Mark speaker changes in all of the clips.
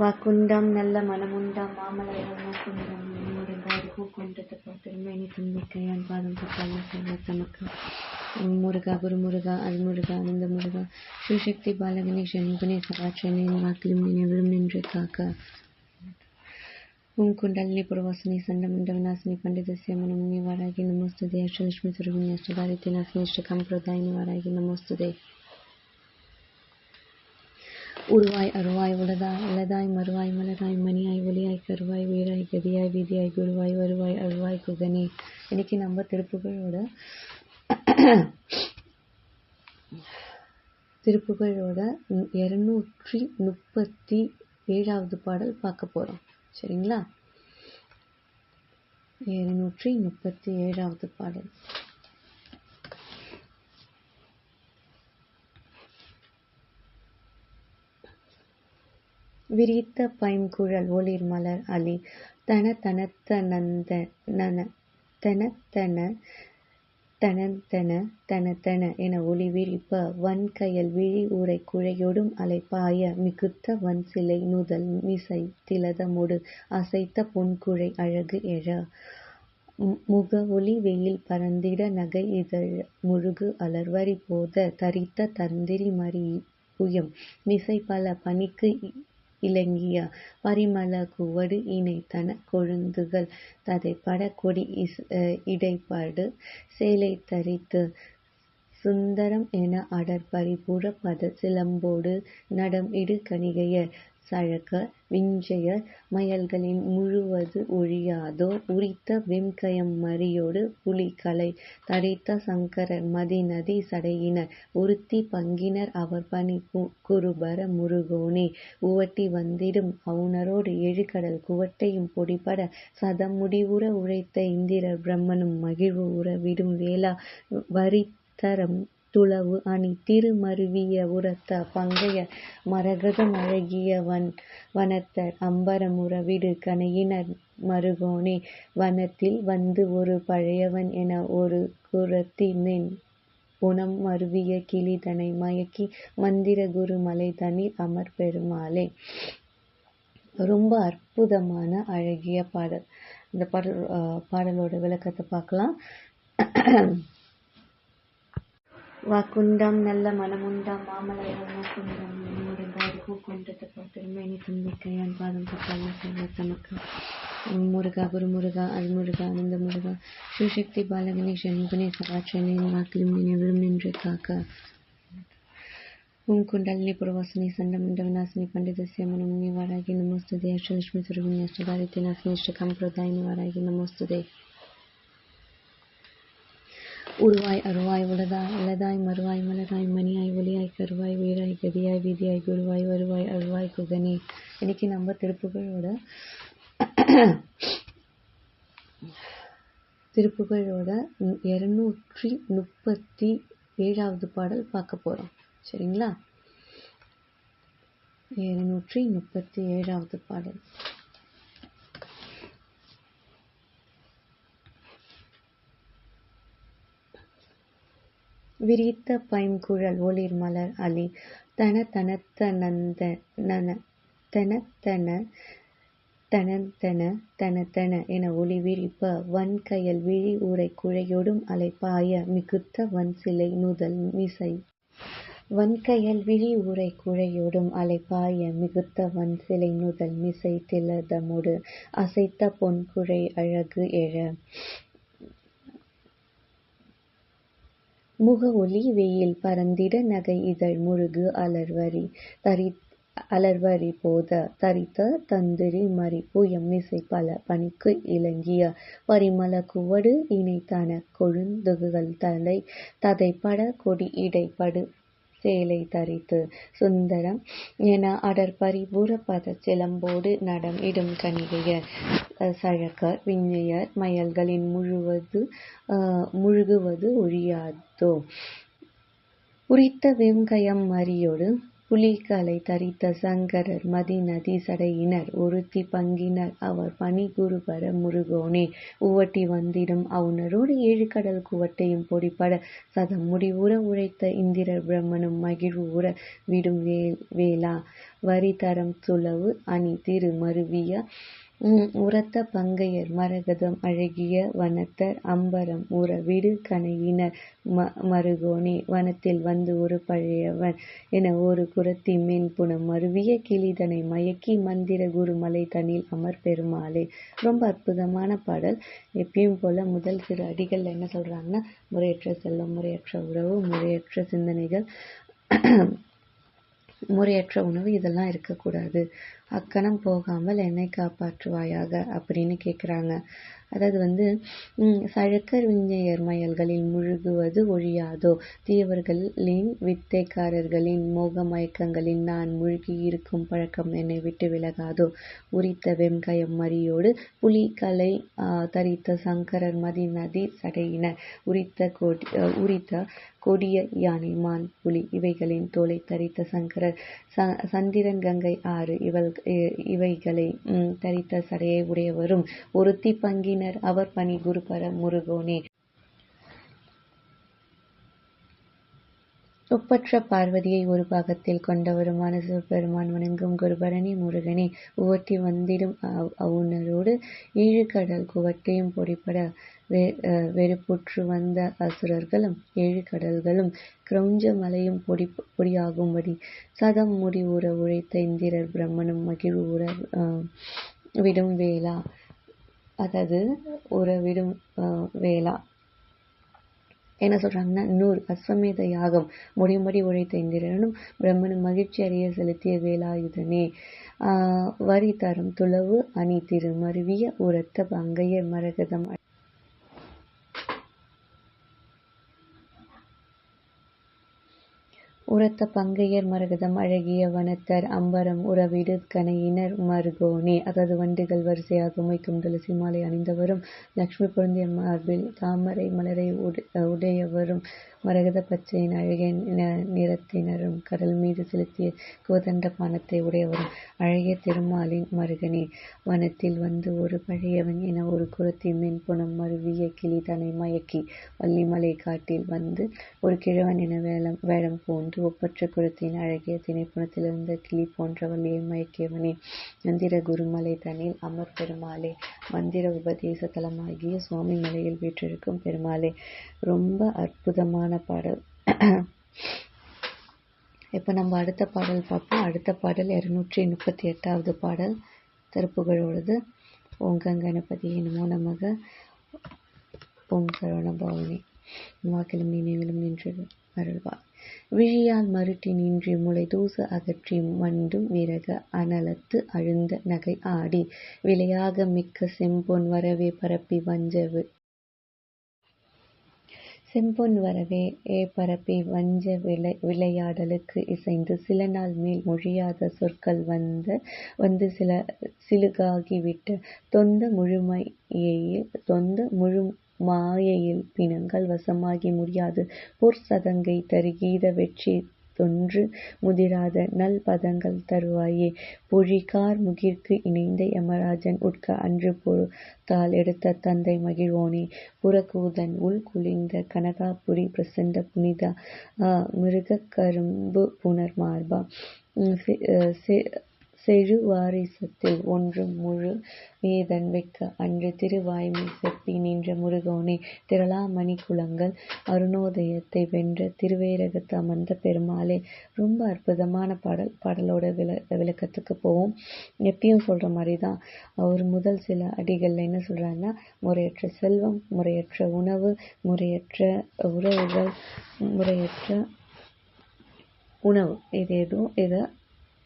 Speaker 1: வாக்குண்டம் நல்ல மனமுண்டம் மாமலர்கள் நோக்குண்டாம் முருகார் பூக்கொண்டது திருமேனி பாதம் தொட்டாலும் செல்வ தமக்கு முருகா குருமுருகா அல்முருகா அனந்த முருகா ஸ்ரீசக்தி பாலகணேஷன் கணேசராட்சனின் வாக்கிலும் நினைவிலும் நின்று காக்க ஓம் குண்டலினி புரவாசினி சண்டமண்ட விநாசினி பண்டிதசிய மனமுனி வாராகி நமோஸ்துதே அஷ்டலட்சுமி நாசினி பிரதாயினி வாராகி உருவாய் அருவாய் உளதாய் இளதாய் மறுவாய் மலராய் மணியாய் ஒளியாய் கருவாய் உயிராய் கதியாய் வீதியாய் குருவாய் வருவாய் அருவாய் குகனே இன்னைக்கு நம்ம திருப்புகளோட திருப்புகளோட இரநூற்றி முப்பத்தி ஏழாவது பாடல் பார்க்க போகிறோம் சரிங்களா இரநூற்றி முப்பத்தி ஏழாவது பாடல் விரித்த பைங்குழல் மலர் அலி தன தனத்த நந்த நன தன தன தனந்தன தனத்தன என ஒளி விரிப்ப வன்கையல் விழி ஊரை குழையொடும் அலைப்பாய மிகுத்த வன் சிலை நுதல் மிசை முடு அசைத்த பொன்குழை அழகு எழ முக ஒளி வெயில் பரந்திட நகை இதழ் முழுகு அலர்வரி போத தரித்த தந்திரி மறி உயம் மிசை பல பணிக்கு இலங்கிய பரிமளகுவடு இணைத்தன கொழுந்துகள் ததைபட கொடி சேலை தரித்து சுந்தரம் என அடர் பரிபுரப் பத சிலம்போடு நடம் இடு கணிகையர் சழக்க விஞ்சையர் மயல்களின் முழுவது ஒழியாதோ உரித்த வெம்கயம் மறியோடு புலிகளை தடைத்த சங்கரர் மதிநதி சடையினர் ஒருத்தி பங்கினர் அவர் பணி குருபர முருகோனே. உவட்டி வந்திடும் அவுணரோடு எழுகடல் குவட்டையும் பொடிபட சதமுடிவுற உழைத்த இந்திரர் பிரம்மனும் மகிழ்வு உறவிடும் வேளா வரித்தரம் துளவு அணி திரு மருவிய உரத்த பங்கைய மரகதம் அழகிய வண் வனத்தர் அம்பரமுற விடு கனையினர் மருகோனே வனத்தில் வந்து ஒரு பழையவன் என ஒரு குரத்தி நின் புனம் மருவிய கிளி தனை மயக்கி மந்திர குரு மலை தனி அமர் பெருமாளே ரொம்ப அற்புதமான அழகிய பாடல் இந்த பாடல் பாடலோட விளக்கத்தை பார்க்கலாம் வாக்குண்டாம் நல்ல மனமுண்டாம் மாமலரால் நோக்குண்டாம் முருகாய் பூக்கொண்டது போல் பாதம் பட்டான செல்வ தமக்கு முருகா குருமுருகா அல்முருகா அனந்த முருகா ஸ்ரீசக்தி பாலகனை சண்முகனை சகாச்சனை வாக்கிலும் நினைவிலும் நின்று காக்க ஓம் குண்டலினி புரவாசினி சண்டமண்ட விநாசினி பண்டிதசிய மனமுனி வாராகி நமோஸ்துதே அஷ்டலட்சுமி சுரவினி அஷ்டதாரித்தி நாசினி ஸ்ரீகாந்த் பிரதாயினி வாராகி நமோஸ்துதே உருவாய் அருவாய் உளதாய் இளதாய் மறுவாய் மலராய் மணியாய் ஒளியாய் கருவாய் உயிராய் கதியாய் வீதியாய் குருவாய் வருவாய் அருவாய் குகனே இன்னைக்கு நம்ம திருப்புகளோட திருப்புகளோட இரநூற்றி முப்பத்தி ஏழாவது பாடல் பார்க்க போகிறோம் சரிங்களா இரநூற்றி முப்பத்தி ஏழாவது பாடல் விரித்த பைங்குழல் மலர் அலி தன தனத்தன நந்த நன தனந்தன தனத்தன என ஒளி விரிப்ப வன்கயல் விழி ஊரை குழையொடும் அலைப்பாய மிகுத்த வன்சிலை நுதல் மிசை வன்கையல் விழி ஊரை குழையொடும் அலைப்பாய மிகுத்த வன்சிலை நுதல் மிசை திலதமுடு அசைத்த பொன்குழை அழகு எழ முக ஒளி வெயில் பரந்திட நகை இதழ் முழுகு அலர்வரி அலர்வரி போத தரித்த தந்திரி மறிபுயம் பல பனிக்கு இலங்கிய பரிமல குவடு இணைதனக் கொழுந்துகள் ததைப்பட கொடி படு சேலை தரித்து சுந்தரம் என பரிபூர பத சிலம்போடு நடம் இடும் கணிகையர் சழக்க விஞ்ஞையர் மயல்களின் முழுவது முழுகுவது ஒழியாதோ உரித்த வெங்கயம் அரியோடு புலிகளை தரித்த சங்கரர் மதி நதி சடையினர் ஒருத்தி பங்கினர் அவர் பணிகுருபர முருகோனே உவட்டி வந்திடும் அவுனரோடு ஏழு கடல் குவட்டையும் பொடிப்பட சதம் முடிவுற உழைத்த இந்திரர் பிரம்மனும் மகிழ்வு உற விடும் வரி வரிதரம் துளவு அணி திரு மருவிய உரத்த பங்கையர் மரகதம் அழகிய வனத்தர் அம்பரம் உறவிடு ம மருகோணி வனத்தில் வந்து ஒரு பழையவன் என ஒரு குரத்தி புனம் மருவிய கிளிதனை மயக்கி மந்திர குருமலை தனில் அமர் பெருமாளே ரொம்ப அற்புதமான பாடல் எப்பயும் போல முதல் சிறு அடிகள் என்ன சொல்றாங்கன்னா முறையற்ற செல்லம் முறையற்ற உறவு முறையற்ற சிந்தனைகள் முறையற்ற உணவு இதெல்லாம் இருக்கக்கூடாது அக்கணம் போகாமல் என்னை காப்பாற்றுவாயாக அப்படின்னு கேட்குறாங்க அதாவது வந்து சழக்கர் விஞ்ஞர் மயல்களில் முழுகுவது ஒழியாதோ தீயவர்களின் வித்தைக்காரர்களின் மோக மயக்கங்களில் நான் முழுகி இருக்கும் பழக்கம் என்னை விட்டு விலகாதோ உரித்த வெங்கயம் மறியோடு புலி கலை தரித்த சங்கரர் மதி நதி சடையினர் உரித்த கொடி உரித்த கொடிய யானை மான் புலி இவைகளின் தோலை தரித்த சங்கரர் சந்திரன் கங்கை ஆறு இவள் இவைகளை தரித்த சடையை உடையவரும் ஒருத்தி பங்கினர் அவர் பணி குருபர முருகோனே ஒப்பற்ற பார்வதியை ஒரு பாகத்தில் கொண்டவருமான சிவபெருமான் வணங்கும் குருபரணி முருகனை உவட்டி வந்திடும் அவுணரோடு கடல் குவட்டையும் பொடிப்பட வெறுப்புற்று வந்த அசுரர்களும் ஏழு கடல்களும் கிரௌஞ்ச மலையும் பொடி பொடியாகும்படி சதம் முடி உற உழைத்த இந்திரர் பிரம்மனும் மகிழ்வு உற விடும் வேளா அதாவது உறவிடும் வேளா என்ன சொல்றாங்கன்னா நூறு அஸ்வமேத யாகம் முடிமுடி உழைத்த இந்திரனும் பிரம்மனும் மகிழ்ச்சி அறிய செலுத்திய வேலாயுதனே வரி தரும் துளவு அணி திரு மருவிய உரத்த பங்கைய மரகதம் உரத்த பங்கையர் மரகதம் அழகிய வனத்தர் அம்பரம் உறவிடு கனையினர் மருகோணி அதாவது வண்டுகள் வரிசையாக உமைக்கும் துளசி மாலை அணிந்தவரும் லக்ஷ்மி பொருந்திய மார்பில் தாமரை மலரை உடையவரும் மரகத பச்சையின் அழகிய நிறத்தினரும் கடல் மீது செலுத்திய கோதண்ட பாணத்தை உடையவரும் அழகிய திருமாலின் மருகனே. வனத்தில் வந்து ஒரு பழையவன் என ஒரு குறத்தி மென்புனம் மருவிய கிளி தன்னை மயக்கி வள்ளிமலை காட்டில் வந்து ஒரு கிழவன் என வேடம் பூண்டு ஒப்பற்ற குரத்தின் அழகிய இருந்த கிளி போன்ற வள்ளியை மயக்கியவனே. மந்திர குருமலை தனில் அமர் பெருமாளே. மந்திர உபதேச தலமாகிய சுவாமி மலையில் வீற்றிருக்கும் பெருமாளே. ரொம்ப அற்புதமான அழகான பாடல் இப்போ நம்ம அடுத்த பாடல் பார்ப்போம் அடுத்த பாடல் இரநூற்றி முப்பத்தி எட்டாவது பாடல் திருப்புகழோடது ஓங்கங் கணபதி என்னமோ நமக பவனி வாக்கிலும் நினைவிலும் நின்று அருள்வார் விழியால் மறுட்டி நின்று முளை தூச அகற்றி மண்டும் விறக அனலத்து அழுந்த நகை ஆடி விலையாக மிக்க செம்பொன் வரவே பரப்பி வஞ்ச செம்பொன் வரவே ஏ பரப்பி வஞ்ச விளை விளையாடலுக்கு இசைந்து சில நாள் மேல் மொழியாத சொற்கள் வந்து சில சிலுகாகிவிட்ட தொந்த முழுமையையில் தொந்த மாயையில் பிணங்கள் வசமாகி முடியாது சதங்கை தருகீத வெற்றி தொன்று முதிராத நல் பதங்கள் தருவாயே. பொழிகார் முகிற்கு இணைந்த யமராஜன் உட்க அன்று பொறுத்தால் எடுத்த தந்தை மகிழ்வோனே. புறக்கூதன் உள் குளிர்ந்த கனகாபுரி பிரசண்ட புனிதா மிருக கரும்பு புனர் மார்பா வாரிசத்தில் ஒன்று முழு மேதன்மைக்கு அன்று திருவாய்மை செப்பி நின்ற முருகோனே திரளாமணி குளங்கள் அருணோதயத்தை வென்ற திருவேரகத்து அமர்ந்த பெருமாளே ரொம்ப அற்புதமான பாடல் பாடலோட விள விளக்கத்துக்கு போவோம் எப்பயும் சொல்கிற மாதிரி தான் அவர் முதல் சில அடிகளில் என்ன சொல்றாருன்னா முறையற்ற செல்வம் முறையற்ற உணவு முறையற்ற உறவுகள் முறையற்ற உணவு இது எதுவும் இதை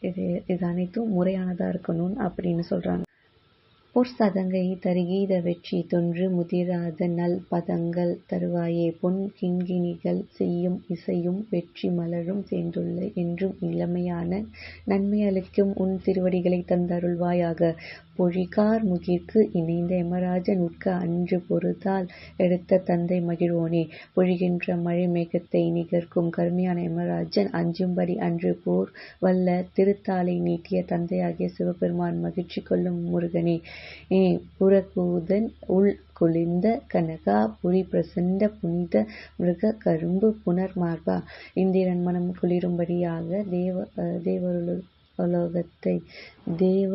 Speaker 1: இது இது அனைத்தும் முறையானதாக இருக்கணும் அப்படின்னு சொல்கிறாங்க பொற்சதங்கை தருகீத வெற்றி தொன்று முதிராத நல் பதங்கள் தருவாயே பொன் கிண்கிணிகள் செய்யும் இசையும் வெற்றி மலரும் சேர்ந்துள்ள என்றும் இளமையான அளிக்கும் உன் திருவடிகளை தந்தருள்வாயாக பொழிகார் முகிற்கு இணைந்த எமராஜன் உட்க அன்று பொறுத்தால் எடுத்த தந்தை மகிழ்வோனே! பொழிகின்ற மழை மேகத்தை நிகர்க்கும் கருமையான யமராஜன் அஞ்சும்படி அன்று போர் வல்ல திருத்தாளை நீட்டிய தந்தையாகிய சிவபெருமான் மகிழ்ச்சி கொள்ளும் முருகனே! புரகூதன் உள் குளிர்ந்த கனகா! புரி பிரசண்ட புனித மிருக கரும்பு புனர் மார்பா! இந்திரன் மனம் குளிரும்படியாக தேவ யாகத் தேவ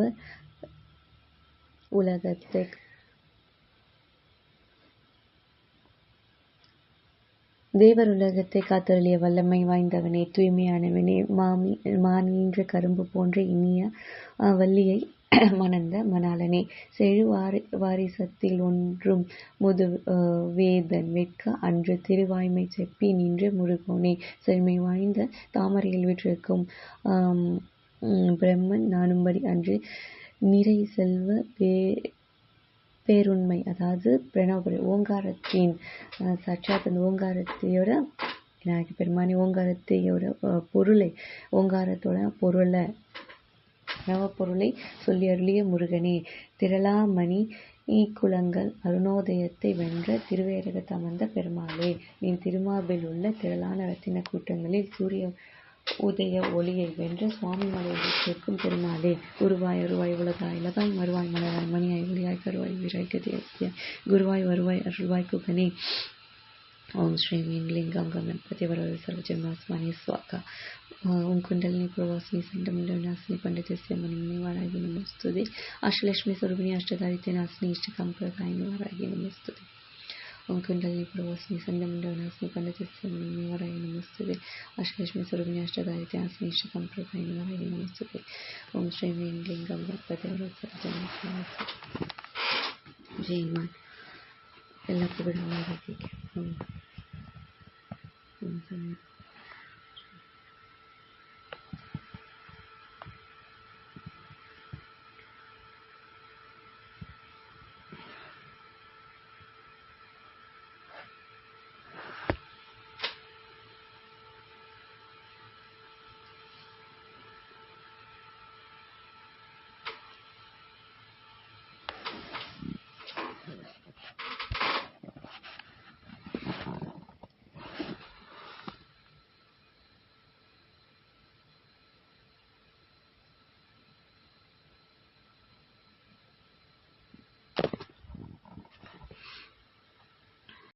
Speaker 1: உலகத்துக் தேவர் உலகத்தை காத்தருளிய வல்லமை வாய்ந்தவனே தூய்மையானவனே மாமி மானின்ற கரும்பு போன்ற இனிய வள்ளியை மணந்த மணாலனே செழு வாரி வாரிசத்தில் ஒன்றும் முது வேதன் வெட்க அன்று திருவாய்மை செப்பி நின்று முருகோனே செழுமை வாய்ந்த தாமரையில் விற்றிருக்கும் பிரம்மன் நானும்படி அன்று நிறை செல்வ பே பேருண்மை அதாவது பிரணவபுரி ஓங்காரத்தின் சாட்சாத் அந்த ஓங்காரத்தையோட விநாயகர் பெருமானி ஓங்காரத்தையோட பொருளை ஓங்காரத்தோட பொருளை பொருளை சொல்லி அருளிய முருகனே திரளாமணி குளங்கள் அருணோதயத்தை வென்ற வந்த பெருமாளே நீ திருமார்பில் உள்ள திரளான ரத்தின கூட்டங்களில் சூரிய உதய ஒளியை வென்று சுவாமிமலை சேர்க்கும் திருமாலே குருவாய் அருவாய் உலகாய் இலகாய் மறுவாய் மலராய் மணியாய் ஒளியாய் கருவாய் உயிராய் கதியாய் குருவாய் வருவாய் அருள்வாய் குகனே ஓம் ஸ்ரீ மீன் லிங்கம் கணபதி வரவது சர்வஜன்மாஸ்மானி சுவாகா ஓம் குண்டலினி புரவாசினி சண்டமுண்டவிநாசினி பண்டிதசிய மணிமணி வாராகி நமஸ்துதி அஷ்டலட்சுமி சுரபினி அஷ்டதாரித்ய நாசினி இஷ்டகாம் வாராகி நமஸ்துதி നമുക്കുണ്ടായി പ്രവാസിന്റെ പറയുന്നത് അശേഷം സ്വർഗ്ഞാഷ്ടകാര്യം എല്ലാവർക്കും ഇവിടെ ആരാധിക്കാം